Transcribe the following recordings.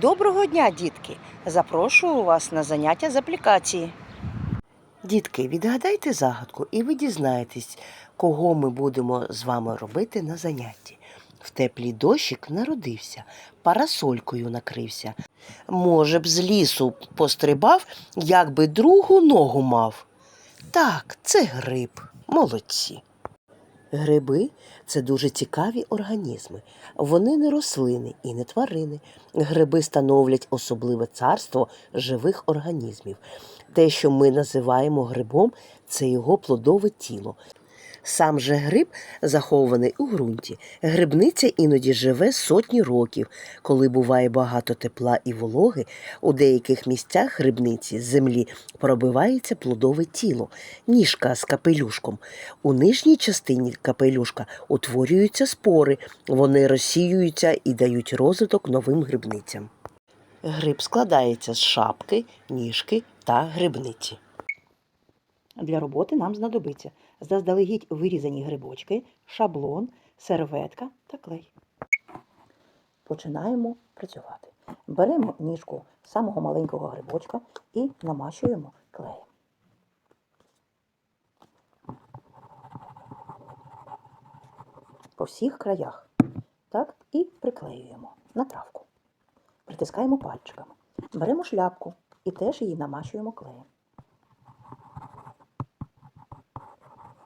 Доброго дня, дітки! Запрошую вас на заняття з аплікації. Дітки, відгадайте загадку, і ви дізнаєтесь, кого ми будемо з вами робити на занятті. В теплій дощик народився, парасолькою накрився. Може б, з лісу пострибав, як би другу ногу мав. Так, це гриб. Молодці. Гриби це дуже цікаві організми. Вони не рослини і не тварини. Гриби становлять особливе царство живих організмів. Те, що ми називаємо грибом, це його плодове тіло. Сам же гриб захований у ґрунті. Грибниця іноді живе сотні років. Коли буває багато тепла і вологи, у деяких місцях грибниці з землі пробивається плодове тіло, ніжка з капелюшком. У нижній частині капелюшка утворюються спори, вони розсіюються і дають розвиток новим грибницям. Гриб складається з шапки, ніжки та грибниці. Для роботи нам знадобиться заздалегідь вирізані грибочки, шаблон, серветка та клей. Починаємо працювати. Беремо ніжку самого маленького грибочка і намащуємо клеєм. По всіх краях. Так, і приклеюємо на травку. Притискаємо пальчиками. Беремо шляпку і теж її намащуємо клеєм.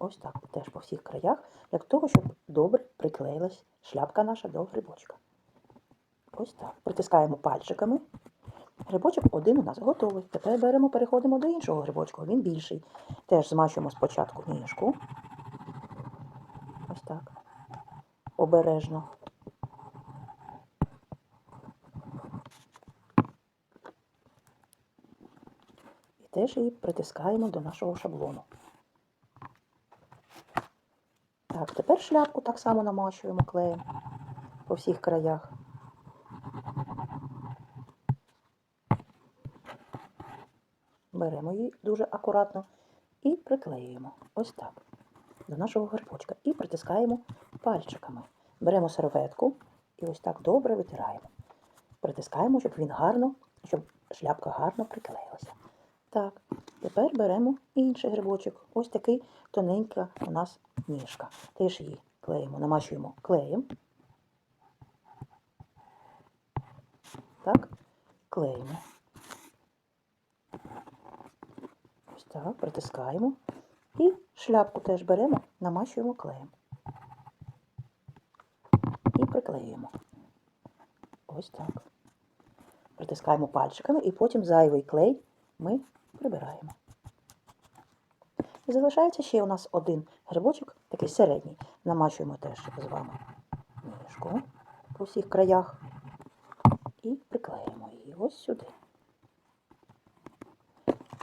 Ось так, теж по всіх краях, для того, щоб добре приклеїлась шляпка наша до грибочка. Ось так. Притискаємо пальчиками. Грибочок один у нас готовий. Тепер беремо, переходимо до іншого грибочка, він більший. Теж змащуємо спочатку ніжку. Ось так. Обережно. І теж її притискаємо до нашого шаблону. Так, тепер шляпку так само намащуємо клеєм по всіх краях. Беремо її дуже акуратно і приклеюємо. Ось так. До нашого грибочка. І притискаємо пальчиками. Беремо серветку і ось так добре витираємо. Притискаємо, щоб він гарно, щоб шляпка гарно приклеїлася. Так, тепер беремо інший грибочок. Ось такий тоненька у нас ніжка. Теж її клеїмо, намащуємо клеєм. Так, клеїмо. Ось так, притискаємо. І шляпку теж беремо, намащуємо клеєм. І приклеюємо. Ось так. Притискаємо пальчиками і потім зайвий клей ми прибираємо. І залишається ще у нас один грибочок, такий середній. Намачуємо теж з вами ніжку по всіх краях і приклеїмо її ось сюди.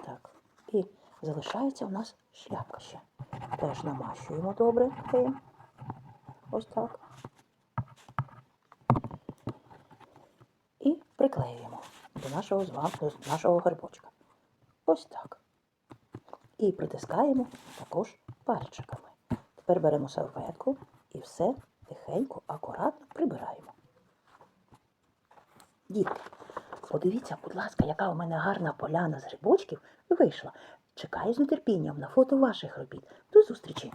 Так. І залишається у нас шляпка ще. Теж намащуємо добре клеєм. Ось так. І приклеюємо до нашого нашого грибочка. Ось так. І притискаємо також пальчиками. Тепер беремо серветку і все тихенько, акуратно прибираємо. Дітки, подивіться, будь ласка, яка у мене гарна поляна з грибочків вийшла. Чекаю з нетерпінням на фото ваших робіт. До зустрічі!